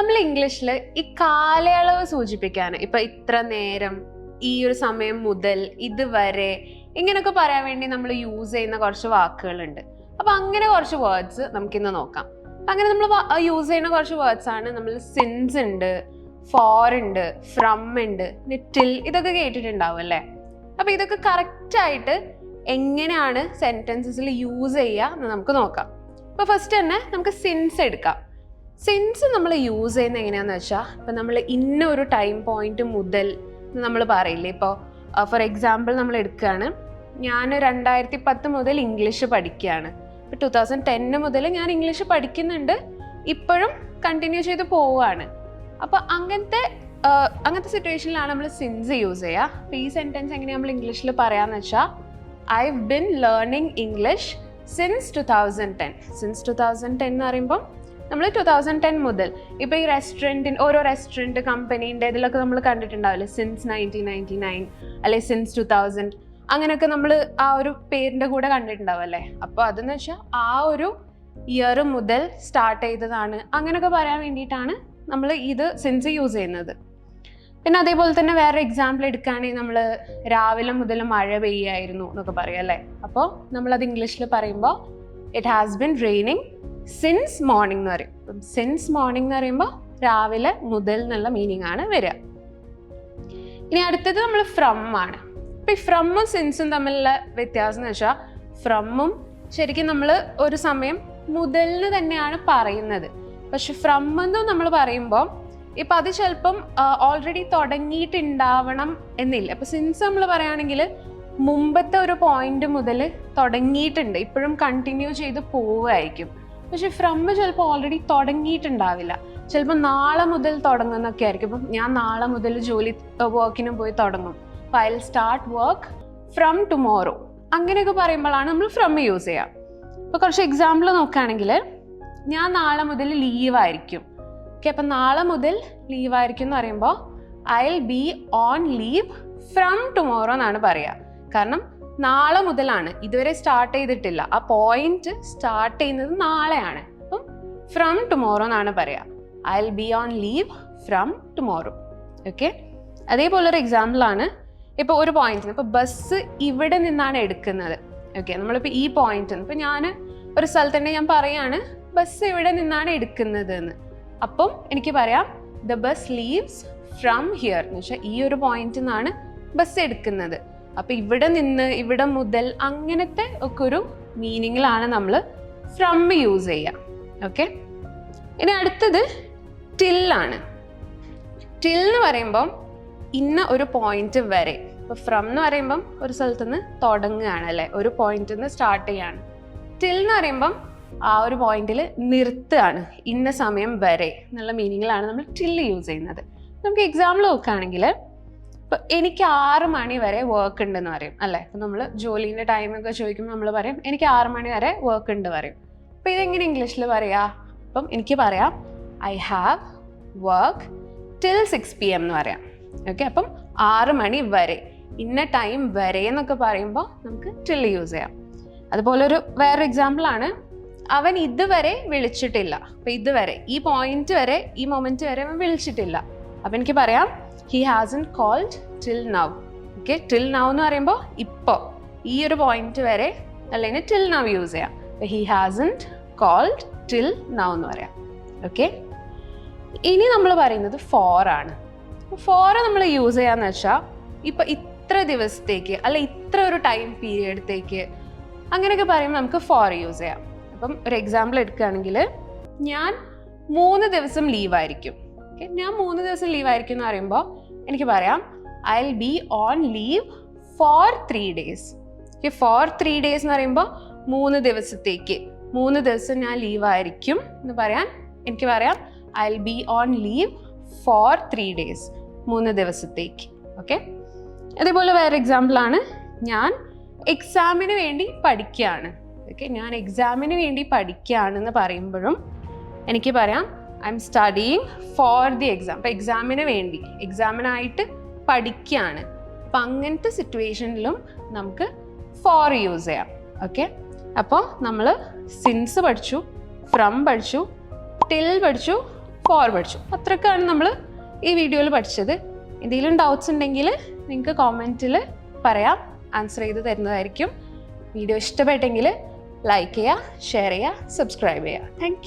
നമ്മൾ ഇംഗ്ലീഷിൽ ഈ കാലയളവ് സൂചിപ്പിക്കാൻ ഇപ്പൊ ഇത്ര നേരം ഈ ഒരു സമയം മുതൽ ഇതുവരെ ഇങ്ങനെയൊക്കെ പറയാൻ വേണ്ടി നമ്മൾ യൂസ് ചെയ്യുന്ന കുറച്ച് വാക്കുകളുണ്ട്. അപ്പൊ അങ്ങനെ കുറച്ച് വേർഡ്സ് നമുക്കിന്ന് നോക്കാം. അങ്ങനെ നമ്മൾ യൂസ് ചെയ്യുന്ന കുറച്ച് വേർഡ്സ് ആണ് നമ്മൾ സിൻസ് ഉണ്ട് ഫോർ ഉണ്ട് ഫ്രം ഉണ്ട് ടിൽ ഇതൊക്കെ കേട്ടിട്ടുണ്ടാവും അല്ലേ? അപ്പൊ ഇതൊക്കെ കറക്റ്റ് ആയിട്ട് എങ്ങനെയാണ് സെന്റൻസസിൽ യൂസ് ചെയ്യുക എന്ന് നമുക്ക് നോക്കാം. അപ്പൊ ഫസ്റ്റ് തന്നെ നമുക്ക് സിൻസ് എടുക്കാം. സിൻസ് നമ്മൾ യൂസ് ചെയ്യുന്ന എങ്ങനെയാന്ന് വെച്ചാൽ ഇപ്പം നമ്മൾ ഇന്ന ഒരു ടൈം പോയിന്റ് മുതൽ നമ്മൾ പറയില്ലേ ഇപ്പോൾ ഫോർ എക്സാമ്പിൾ നമ്മൾ എടുക്കുകയാണ് ഞാൻ രണ്ടായിരത്തി പത്ത് മുതൽ ഇംഗ്ലീഷ് പഠിക്കുകയാണ്. ഇപ്പോൾ ടു തൗസൻഡ് ടെന്ന് മുതൽ ഞാൻ ഇംഗ്ലീഷ് പഠിക്കുന്നുണ്ട് ഇപ്പോഴും കണ്ടിന്യൂ ചെയ്ത് പോവുകയാണ്. അപ്പോൾ അങ്ങനത്തെ അങ്ങനത്തെ സിറ്റുവേഷനിലാണ് നമ്മൾ സിൻസ് യൂസ് ചെയ്യുക. അപ്പോൾ ഈ സെന്റൻസ് എങ്ങനെയാണ് നമ്മൾ ഇംഗ്ലീഷിൽ പറയാമെന്ന് വെച്ചാൽ I been learning English since two thousand ten since two thousand ten എന്ന് പറയുമ്പോൾ നമ്മൾ ടു തൗസൻഡ് ടെൻ മുതൽ ഇപ്പോൾ ഈ റെസ്റ്റോറന്റിൻ ഓരോ റെസ്റ്റോറന്റ് കമ്പനീന്റെ ഇതിലൊക്കെ നമ്മൾ കണ്ടിട്ടുണ്ടാവില്ലേ? സിൻസ് നയന്റീൻ നയന്റി നയൻ അല്ലെങ്കിൽ സിൻസ് ടു തൗസൻഡ് അങ്ങനെയൊക്കെ നമ്മൾ ആ ഒരു പേരിന്റെ കൂടെ കണ്ടിട്ടുണ്ടാവും അല്ലേ? അപ്പോൾ അതെന്ന് വെച്ചാൽ ആ ഒരു ഇയർ മുതൽ സ്റ്റാർട്ട് ചെയ്തതാണ്. അങ്ങനെയൊക്കെ പറയാൻ വേണ്ടിയിട്ടാണ് നമ്മൾ ഇത് സിൻസ് യൂസ് ചെയ്യുന്നത്. പിന്നെ അതേപോലെ തന്നെ വേറെ എക്സാമ്പിൾ എടുക്കുകയാണെങ്കിൽ നമ്മൾ രാവിലെ മുതൽ മഴ പെയ്യായിരുന്നു എന്നൊക്കെ പറയും അല്ലേ? അപ്പോൾ നമ്മളത് ഇംഗ്ലീഷിൽ പറയുമ്പോൾ it has been raining since morning എന്ന് പറയും. അപ്പം സിൻസ് മോർണിംഗ് എന്ന് പറയുമ്പോൾ രാവിലെ മുതൽ എന്നുള്ള മീനിങ് ആണ് വരിക. ഇനി അടുത്തത് നമ്മൾ ഫ്രം ആണ്. അപ്പം ഈ ഫ്രമ്മും സിൻസും തമ്മിലുള്ള വ്യത്യാസം എന്ന് വെച്ചാൽ ഫ്രമ്മും ശരിക്കും നമ്മൾ ഒരു സമയം മുതലിന് തന്നെയാണ് പറയുന്നത്. പക്ഷെ ഫ്രം എന്ന് നമ്മൾ പറയുമ്പോൾ ഇപ്പം അത് ചിലപ്പം ഓൾറെഡി തുടങ്ങിയിട്ടുണ്ടാവണം എന്നില്ല. അപ്പം സിൻസ് നമ്മൾ പറയുകയാണെങ്കിൽ മുമ്പത്തെ ഒരു പോയിന്റ് മുതൽ തുടങ്ങിയിട്ടുണ്ട്. ഇപ്പോഴും കണ്ടിന്യൂ ചെയ്ത് പോവുമായിരിക്കും പക്ഷെ ഫ്രം ചിലപ്പോൾ ഓൾറെഡി തുടങ്ങിയിട്ടുണ്ടാവില്ല. ചിലപ്പോൾ നാളെ മുതൽ തുടങ്ങുന്നൊക്കെ ആയിരിക്കും. ഇപ്പം ഞാൻ നാളെ മുതൽ ജോലി വർക്കിന് പോയി തുടങ്ങും. അപ്പോൾ I start work from tomorrow അങ്ങനെയൊക്കെ പറയുമ്പോഴാണ് നമ്മൾ ഫ്രം യൂസ് ചെയ്യുക. ഇപ്പോൾ കുറച്ച് എക്സാമ്പിൾ നോക്കുകയാണെങ്കിൽ ഞാൻ നാളെ മുതൽ ലീവായിരിക്കും ഓക്കെ അപ്പം നാളെ മുതൽ ലീവായിരിക്കും എന്ന് പറയുമ്പോൾ I be on leave from tomorrow എന്നാണ് പറയുക. കാരണം നാളെ മുതലാണ്. ഇതുവരെ സ്റ്റാർട്ട് ചെയ്തിട്ടില്ല. ആ പോയിന്റ് സ്റ്റാർട്ട് ചെയ്യുന്നത് നാളെയാണ്. അപ്പം ഫ്രം ടുമോറോ എന്നാണ് പറയുക I will be on leave from tomorrow okay അതേപോലെ ഒരു എക്സാമ്പിൾ ആണ് ഇപ്പോൾ ഒരു പോയിന്റ് ഇപ്പോൾ ബസ് ഇവിടെ നിന്നാണ് എടുക്കുന്നത്. ഓക്കെ നമ്മളിപ്പോൾ ഈ പോയിന്റ് ഇപ്പോൾ ഞാൻ ഒരു സ്ഥലത്ത് തന്നെ ഞാൻ പറയാണ് ബസ് ഇവിടെ നിന്നാണ് എടുക്കുന്നത് എന്ന് അപ്പം എനിക്ക് പറയാം the bus leaves from here എന്ന് വെച്ചാൽ ഈ ഒരു പോയിന്റിൽ നിന്നാണ് ബസ് എടുക്കുന്നത്. അപ്പൊ ഇവിടെ നിന്ന് ഇവിടെ മുതൽ അങ്ങനത്തെ ഒക്കെ ഒരു മീനിങ്ങിലാണ് നമ്മൾ ഫ്രം യൂസ് ചെയ്യുക ഓക്കെ ഇനി അടുത്തത് ടില്ലാണ് ടിൽ എന്ന് പറയുമ്പം ഇന്ന ഒരു പോയിന്റ് വരെ. ഇപ്പൊ ഫ്രം എന്ന് പറയുമ്പം ഒരു സ്ഥലത്ത് നിന്ന് തുടങ്ങുകയാണ് അല്ലെ? ഒരു പോയിന്റിൽ നിന്ന് സ്റ്റാർട്ട് ചെയ്യാണ്. ടിൽ എന്ന് പറയുമ്പം ആ ഒരു പോയിന്റിൽ നിർത്തുകയാണ് ഇന്ന സമയം വരെ. എന്നുള്ള മീനിങ്ങിലാണ് നമ്മൾ ടിൽ യൂസ് ചെയ്യുന്നത്. നമുക്ക് എക്സാമ്പിൾ നോക്കുകയാണെങ്കിൽ എനിക്ക് ആറ് മണി വരെ വർക്ക് ഉണ്ടെന്ന് പറയും അല്ലേ? ഇപ്പൊ നമ്മൾ ജോലിന്റെ ടൈമൊക്കെ ചോദിക്കുമ്പോൾ നമ്മൾ പറയും എനിക്ക് ആറ് മണി വരെ വർക്ക് ഉണ്ട് പറയും. അപ്പൊ ഇതെങ്ങനെ ഇംഗ്ലീഷിൽ പറയാ? അപ്പം എനിക്ക് പറയാം I have work till six P M എന്ന് പറയാം. ഓക്കെ അപ്പം ആറ് മണി വരെ ഇന്ന ടൈം വരെ എന്നൊക്കെ പറയുമ്പോൾ നമുക്ക് ടിൽ യൂസ് ചെയ്യാം. അതുപോലെ ഒരു വേറൊരു എക്സാമ്പിൾ ആണ് അവൻ ഇതുവരെ വിളിച്ചിട്ടില്ല. അപ്പൊ ഇതുവരെ ഈ പോയിന്റ് വരെ ഈ മൊമെന്റ് വരെ അവൻ വിളിച്ചിട്ടില്ല. അപ്പൊ എനിക്ക് പറയാം he hasn't called till now okay till now എന്ന് പറയുമ്പോൾ ഇപ്പോൾ ഈ ഒരു പോയിന്റ് വരെ അല്ലെങ്കിൽ ടിൽ നൗ യൂസ് ചെയ്യാം. He hasn't called till now എന്ന് പറയാം. ഓക്കെ ഇനി നമ്മൾ പറയുന്നത് ഫോർ ആണ്. ഫോർ നമ്മൾ യൂസ് ചെയ്യാന്ന് വെച്ചാൽ ഇപ്പൊ ഇത്ര ദിവസത്തേക്ക് അല്ല ഇത്ര ഒരു ടൈം പീരിയഡത്തേക്ക് അങ്ങനെയൊക്കെ പറയുമ്പോൾ നമുക്ക് ഫോർ യൂസ് ചെയ്യാം. അപ്പം ഒരു എക്സാമ്പിൾ എടുക്കുകയാണെങ്കിൽ ഞാൻ മൂന്ന് ദിവസം ലീവായിരിക്കും ഓക്കെ ഞാൻ മൂന്ന് ദിവസം ലീവായിരിക്കും എന്ന് പറയുമ്പോൾ എനിക്ക് പറയാം. I will be on leave for three days okay for three days എന്ന് പറയുമ്പോൾ മൂന്ന് ദിവസത്തേക്ക്. മൂന്ന് ദിവസം ഞാൻ ലീവായിരിക്കും എന്ന് പറയാൻ എനിക്ക് പറയാം. I will be on leave for three days മൂന്ന് ദിവസത്തേക്ക്. ഓക്കെ അതേപോലെ വേറെ എക്സാമ്പിൾ ആണ്. ഞാൻ എക്സാമിന് വേണ്ടി പഠിക്കുകയാണ്. ഓക്കെ ഞാൻ എക്സാമിന് വേണ്ടി പഠിക്കുകയാണെന്ന് പറയുമ്പോഴും എനിക്ക് പറയാം. I am studying for the exam അപ്പം എക്സാമിന് വേണ്ടി എക്സാമിനായിട്ട് പഠിക്കുകയാണ് അപ്പം അങ്ങനത്തെ സിറ്റുവേഷനിലും നമുക്ക് ഫോർ യൂസ് ചെയ്യാം. ഓക്കെ അപ്പോൾ നമ്മൾ സിൻസ് പഠിച്ചു ഫ്രം പഠിച്ചു ടിൽ പഠിച്ചു ഫോർ പഠിച്ചു. അത്രക്കാണ് നമ്മൾ ഈ വീഡിയോയിൽ പഠിച്ചത്. എന്തെങ്കിലും ഡൗട്ട്സ് ഉണ്ടെങ്കിൽ നിങ്ങൾക്ക് കോമെന്റിൽ പറയാം. ആൻസർ ചെയ്ത് തരുന്നതായിരിക്കും. വീഡിയോ ഇഷ്ടപ്പെട്ടെങ്കിൽ ലൈക്ക് ചെയ്യുക ഷെയർ ചെയ്യുക സബ്സ്ക്രൈബ് ചെയ്യുക. Thank